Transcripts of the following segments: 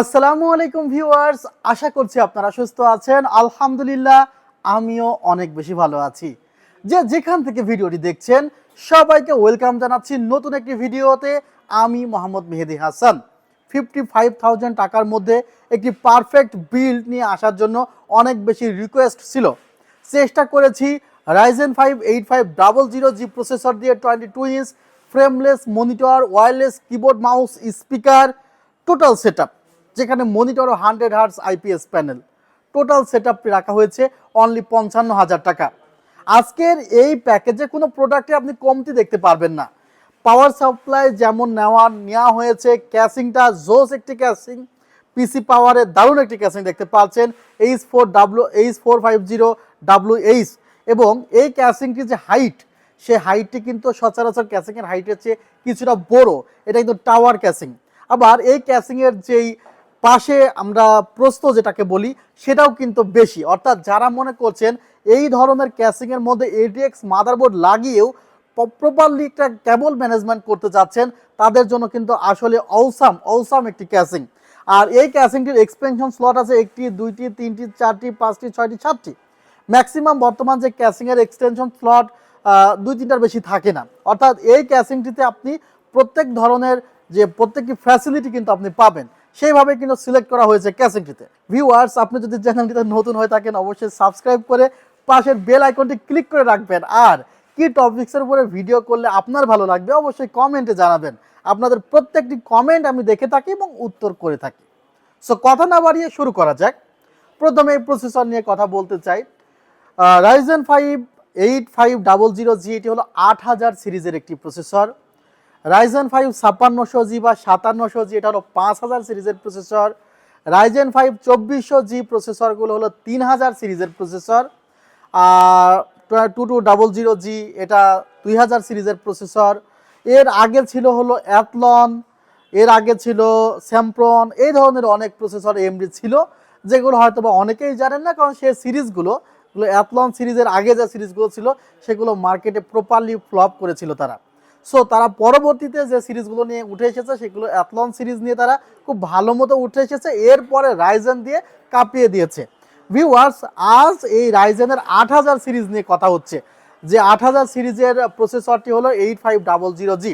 আসসালামু আলাইকুম ভিউয়ার্স, আশা করছি আপনারা সুস্থ আছেন। আলহামদুলিল্লাহ, আমিও অনেক বেশি ভালো আছি। যে যেখান থেকে ভিডিওটি দেখছেন, সবাইকে ওয়েলকাম জানাচ্ছি নতুন একটি ভিডিওতে। আমি Mohammad Mehedi Hasan. Fifty five thousand টাকার মধ্যে একটি পারফেক্ট বিল্ড নিয়ে আসার জন্য অনেক বেশি রিকোয়েস্ট ছিল। চেষ্টা করেছি Ryzen five eight five double zero G processor দিয়ে twenty two inch frameless monitor wireless keyboard mouse speaker total set যেখানে মনিটর ও hundred hertz IPS panel. Total set রাখা হয়েছে অনলি পঞ্চান্ন হাজার টাকা। আজকের এই প্যাকেজে কোনো প্রোডাক্টে আপনি কমতি দেখতে পারবেন না। পাওয়ার সাপ্লাই যেমন নেওয়ার নেওয়া হয়েছে ক্যাসিংটা জোস একটি ক্যাসিং পিসি পাওয়ারের দারুণ একটি ক্যাসিং দেখতে পাচ্ছেন H four W H four five zero W H এবং এই ক্যাসিংটি যে হাইট সে হাইটটি কিন্তু সচরাচর ক্যাসিংয়ের হাইটের চেয়ে কিছুটা বড়। এটা কিন্তু টাওয়ার ক্যাসিং আবার এই ক্যাসিংয়ের যেই পাশে আমরা প্রস্থ যেটাকে বলি, সেটাও কিন্তু বেশি। অর্থাৎ যারা মনে করছেন এই ধরনের ক্যাসিংয়ের মধ্যে এডিএক্স মাদারবোর্ড লাগিয়েও প্রপারলি একটা কেবল ম্যানেজমেন্ট করতে চাচ্ছেন তাদের জন্য কিন্তু আসলে অৌসাম অৌসাম একটি ক্যাসিং আর এই ক্যাসিংটির এক্সপেনশন স্লট আছে একটি, দুইটি, তিনটি, চারটি, পাঁচটি, ছয়টি, সাতটি। ম্যাক্সিমাম বর্তমান যে ক্যাসিংয়ের এক্সটেনশন স্লট দুই তিনটার বেশি থাকে না। অর্থাৎ এই ক্যাসিংটিতে আপনি প্রত্যেক ধরনের যে প্রত্যেকটি ফ্যাসিলিটি কিন্তু আপনি পাবেন। সেইভাবে কিন্তু সিলেক্ট করা হয়েছে ক্যাসিংটিতে ভিউয়ার্স আপনি যদি চ্যানেলটিতে নতুন হয়ে থাকেন, অবশ্যই সাবস্ক্রাইব করে পাশের বেল আইকনটি ক্লিক করে রাখবেন। আর কি টপিক্সের উপরে ভিডিও করলে আপনার ভালো লাগবে, অবশ্যই কমেন্টে জানাবেন। আপনাদের প্রত্যেকটি কমেন্ট আমি দেখে থাকি এবং উত্তর করে থাকি। সো কথা না বাড়িয়ে শুরু করা যাক। প্রথমে এই প্রসেসর নিয়ে কথা বলতে চাই। Ryzen five eight five double zero G এটি হলো আট হাজার সিরিজের একটি প্রসেসর রাইজেন ফাইভ ছাপ্পান্নশো জি বা সাতান্নশো জি এটা হলো পাঁচ হাজার সিরিজের প্রসেসর রাইজেন ফাইভ চব্বিশশো জি প্রসেসরগুলো হলো তিন হাজার সিরিজের প্রসেসর আর two two double zero G এটা দুই হাজার সিরিজের প্রসেসর এর আগে ছিল হলো অ্যাথলন এর আগে ছিল স্যামপ্রন এই ধরনের অনেক প্রসেসর এমডি ছিল, যেগুলো হয়তো বা অনেকেই জানেন না, কারণ সেই সিরিজগুলো অ্যাথলন সিরিজের আগে যে সিরিজগুলো ছিল, সেগুলো মার্কেটে প্রপারলি ফ্লপ করেছিল তারা। সো তারা পরবর্তীতে যে সিরিজগুলো নিয়ে উঠে এসেছে, সেগুলো অ্যাথলন সিরিজ নিয়ে তারা খুব ভালো মতো উঠে এসেছে। এরপরে রাইজেন দিয়ে কাঁপিয়ে দিয়েছে। ভিউয়ার্স আজ এই রাইজেনের আট হাজার সিরিজ নিয়ে কথা হচ্ছে। যে আট হাজার সিরিজের প্রসেসরটি হলো eight five double zero G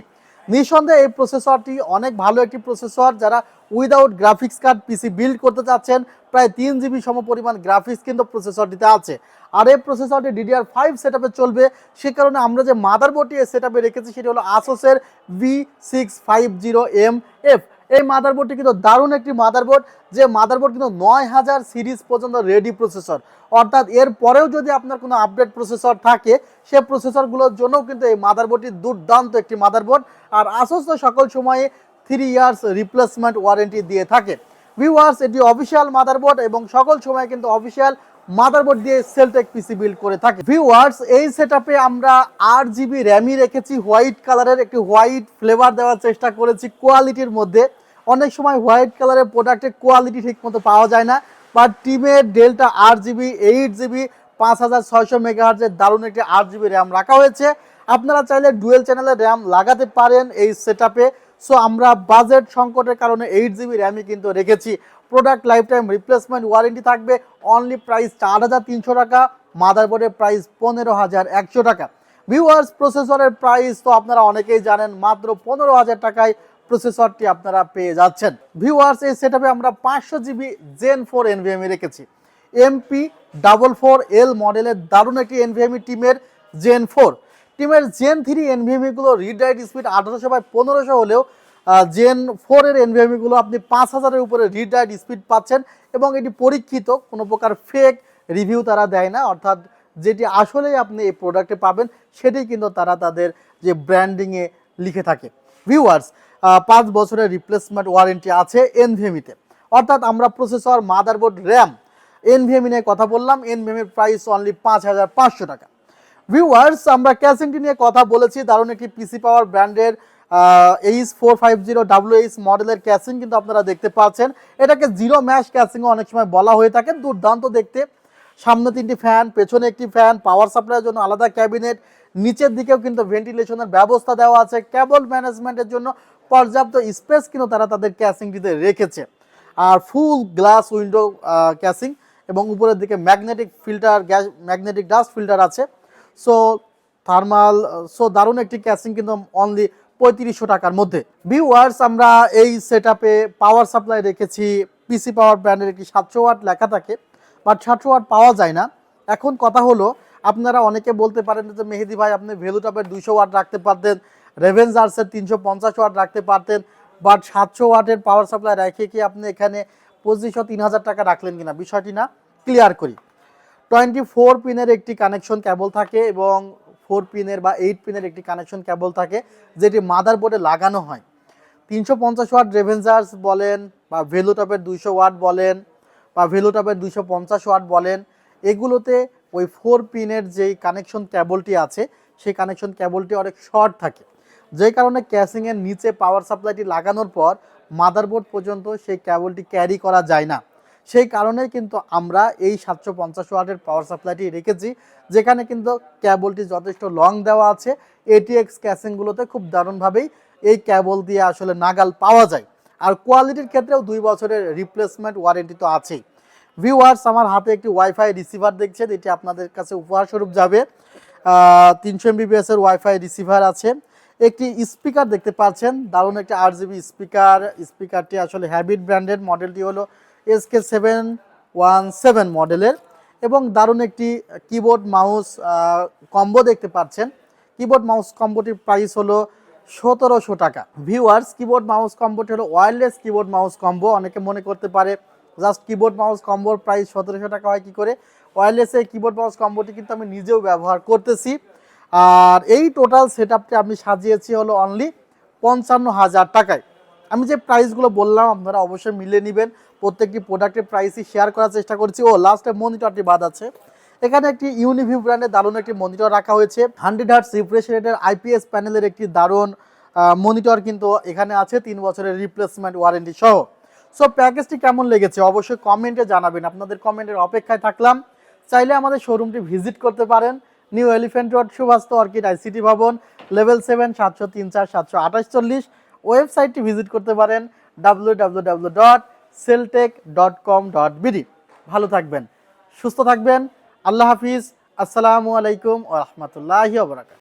নিঃসন্দেহে এই প্রসেসরটি অনেক ভালো একটি প্রসেসর। যারা without graphics card PC build করতে চাচ্ছেন, প্রায় তিন জিবি সম পরিমাণ গ্রাফিক্স কিন্তু প্রসেসরটিতে আছে। আর এই প্রসেসরটি ডিডিআর ফাইভ সেট চলবে, সে কারণে আমরা যে মাদারবোর্ডটি এই সেট রেখেছি সেটি হলো আসোসের V six five zero M F এই মাদারবোর্ডটি কিন্তু দারুণ একটি মাদারবোর্ড যে মাদারবোর্ড কিন্তু নয় হাজার সিরিজ পর্যন্ত রেডি প্রসেসর অর্থাৎ এর পরেও যদি আপনার কোনো আপডেট প্রসেসর থাকে, সে প্রসেসরগুলোর জন্যও কিন্তু এই মাদারবোর্ডটি দুর্দান্ত একটি মাদারবোর্ড আর আসোস তো সকল সময়ে থ্রি ইয়ার্স রিপ্লেসমেন্ট ওয়ারেন্টি দিয়ে থাকে। ভিউয়ার্স এটি অফিসিয়াল মাদারবোর্ড এবং সকল সময় কিন্তু অফিসিয়াল মাদারবোর্ড দিয়ে সেলটেক পিসি বিল্ড করে থাকে। ভিউয়ার্স এই সেটআপে আমরা আট জিবি র্যামই রেখেছি। হোয়াইট কালারের একটি হোয়াইট ফ্লেভার দেওয়ার চেষ্টা করেছি কোয়ালিটির মধ্যে। অনেক সময় হোয়াইট কালারের প্রোডাক্টের কোয়ালিটি ঠিক মতো পাওয়া যায় না। বা টিমের ডেল্টা আট জিবি এইট জিবি পাঁচ হাজার ছয়শো মেগাহার্জের দারুণ একটি আট জিবি র্যাম রাখা হয়েছে। আপনারা চাইলে ডুয়েল চ্যানেলের র্যাম লাগাতে পারেন এই সেটআপে সো আমরা বাজেট সংকটের কারণে এইট জিবি র্যামই কিন্তু রেখেছি। Product lifetime replacement warranty থাকবে। অনলি প্রাইস চার হাজার তিনশো টাকা মাদারবোর্ডের প্রাইস পনেরো হাজার একশো টাকা। ভিউয়ার্স প্রসেসরের প্রাইস তো আপনারা অনেকেই জানেন, মাত্র পনেরো হাজার টাকায় প্রসেসরটি আপনারা পেয়ে যাচ্ছেন। ভিউয়ার্স এই সেটআপে আমরা পাঁচশো জিবি জেন ফোর এনভিএমই রেখেছি। এমপি ডাবল ফোর এল মডেলের দারুণ একটি এনভিএমই টিমের জেন ফোর টিমের জেন থ্রি এনভিএমিগুলো রিড রাইট স্পিড আঠারোশো বাই পনেরোশো হলেও জেন ফোরের এনভিএমিগুলো আপনি পাঁচ হাজারের উপরে রিড রাইট স্পিড পাচ্ছেন এবং এটি পরীক্ষিত, কোনো প্রকার ফেক রিভিউ তারা দেয় না। অর্থাৎ যেটি আসলেই আপনি এই প্রোডাক্টে পাবেন, সেটি কিন্তু তারা তাদের যে ব্র্যান্ডিংয়ে লিখে থাকে। ভিউয়ার্স পাঁচ বছরের রিপ্লেসমেন্ট ওয়ারেন্টি আছে এনভিএমিতে অর্থাৎ আমরা প্রসেসর মাদারবোর্ড র্যাম এনভিএমি নিয়ে কথা বললাম। এনভিএমির প্রাইস অনলি পাঁচ হাজার পাঁচশো টাকা। ভিউয়ার্স আমরা ক্যাসিংটি নিয়ে কথা বলেছি। দারুণ একটি পিসি পাওয়ার ব্র্যান্ডের H four five zero W H মডেলের ক্যাসিং কিন্তু আপনারা দেখতে পাচ্ছেন। এটাকে জিরো ম্যাশ ক্যাসিংও অনেক সময় বলা হয়ে থাকে। দুর্দান্ত দেখতে। সামনে তিনটি ফ্যান পেছনে একটি ফ্যান পাওয়ার সাপ্লাইয়ের জন্য আলাদা ক্যাবিনেট নিচের দিকেও কিন্তু ভেন্টিলেশনের ব্যবস্থা দেওয়া আছে। কেবল ম্যানেজমেন্টের জন্য পর্যাপ্ত স্পেস কিন্তু তারা তাদের ক্যাসিংটিতে রেখেছে। আর ফুল গ্লাস উইন্ডো ক্যাসিং এবং উপরের দিকে magnetic filter gas magnetic dust filter আছে। সো থার্মাল সো দারুণ একটি ক্যাসিং কিন্তু অনলি পঁয়ত্রিশশো টাকার মধ্যে। ভিউয়ার্স আমরা এই সেট পাওয়ার সাপ্লাই রেখেছি পিসি পাওয়ার ব্র্যান্ডের একটি সাতশো ওয়াট লেখা থাকে বাট সাতশো ওয়াট পাওয়া যায় না। এখন কথা হলো, আপনারা অনেকে বলতে পারেন যে, মেহেদি ভাই, আপনি ভ্যালুটপের দুইশো ওয়াট রাখতে পারতেন রেভেনজার্সের তিনশো পঞ্চাশ ওয়াট রাখতে পারতেন বাট সাতশো ওয়াটের পাওয়ার সাপ্লাই রেখে কি আপনি এখানে পঁচিশশো, তিন হাজার টাকা রাখলেন কিনা? বিষয়টি না ক্লিয়ার করি। টোয়েন্টি ফোর পিনের একটি কানেকশন কেবল থাকে এবং ফোর পিনের বা এইট পিনের একটি কানেকশন কেবল থাকে, যেটি মাদারবোর্ডে লাগানো হয়। তিনশো পঞ্চাশ ওয়াট রেভেঞ্জার্স বলেন বা ভেলুটপের দুইশো ওয়াট বলেন বা ভেলুটপের দুইশো পঞ্চাশ ওয়াট বলেন, এগুলোতে ওই ফোর পিনের যেই কানেকশন কেবলটি আছে, সেই কানেকশন কেবলটি অনেক শর্ট থাকে। যে কারণে ক্যাসিংয়ের নিচে পাওয়ার সাপ্লাইটি লাগানোর পর মাদারবোর্ড পর্যন্ত সেই কেবলটি ক্যারি করা যায় না। সেই কারণেই কিন্তু আমরা এই সাতশো পঞ্চাশ ওয়াটের পাওয়ার সাপ্লাইটি রেখেছি, যেখানে কিন্তু ক্যাবলটি যথেষ্ট লং দেওয়া আছে। এটিএক্স ক্যাসিংগুলোতে খুব দারুণভাবেই এই ক্যাবল দিয়ে আসলে নাগাল পাওয়া যায়। আর কোয়ালিটির ক্ষেত্রেও দুই বছরের রিপ্লেসমেন্ট ওয়ারেন্টি তো আছেই। ভিউয়ার্স আমার হাতে একটি ওয়াইফাই রিসিভার দেখছেন, এটি আপনাদের কাছে উপহার স্বরূপ যাবে তিনশো এমবিবিএস এর ওয়াইফাই রিসিভার আছে। একটি স্পিকার দেখতে পাচ্ছেন, দারুণ একটি আট জিবি স্পিকার স্পিকারটি আসলে হ্যাবিট ব্র্যান্ডের মডেলটি হলো এসকে সেভেন ওয়ান সেভেন মডেলের এবং দারুণ একটি কিবোর্ড মাউস কম্বো দেখতে পাচ্ছেন। কিবোর্ড মাউস কম্বোটির প্রাইস হলো সতেরোশো টাকা। ভিউয়ার্স কিবোর্ড মাউস কম্বোটি হলো ওয়্যারলেস কিবোর্ড মাউস কম্বো অনেকে মনে করতে পারে, জাস্ট কিবোর্ড মাউস কম্বোর প্রাইস সতেরোশো টাকা হয় কী করে? ওয়্যারলেস কিবোর্ড মাউস কম্বোটি কিন্তু আমি নিজেও ব্যবহার করতেছি। আর এই টোটাল সেট আপটি আমি সাজিয়েছি হলো অনলি পঞ্চান্ন হাজার টাকায়। আমি যে প্রাইসগুলো বললাম, আপনারা অবশ্যই মিলে নেবেন। প্রত্যেকটি প্রোডাক্টের প্রাইসই শেয়ার করার চেষ্টা করছি। ও লাস্টে মনিটরটি বাদ আছে। এখানে একটি ইউনিভিউ ব্র্যান্ডের দারুণ একটি মনিটর রাখা হয়েছে। হান্ড্রেড হার্টস রিফ্রেশ রেটের আইপিএস প্যানেলের একটি দারুণ মনিটর কিন্তু এখানে আছে, তিন বছরের রিপ্লেসমেন্ট ওয়ারেন্টি সহ। সো প্যাকেজটি কেমন লেগেছে? অবশ্যই কমেন্টে জানাবেন। আপনাদের কমেন্টের অপেক্ষায় থাকলাম। চাইলে আমাদের শোরুমটি ভিজিট করতে পারেন। New elephant road Subastu orchid ICT Bhaban level seven সাতশো তিন, চার, সাতশো আঠাশ, চল্লিশ। ওয়েবসাইটটি ভিজিট করতে পারেন। W W W dot Celltech dot com dot BD ভালো থাকবেন, সুস্থ থাকবেন। আল্লাহ হাফিজ। আসসালামু আলাইকুম ও রহমতুল্লাহি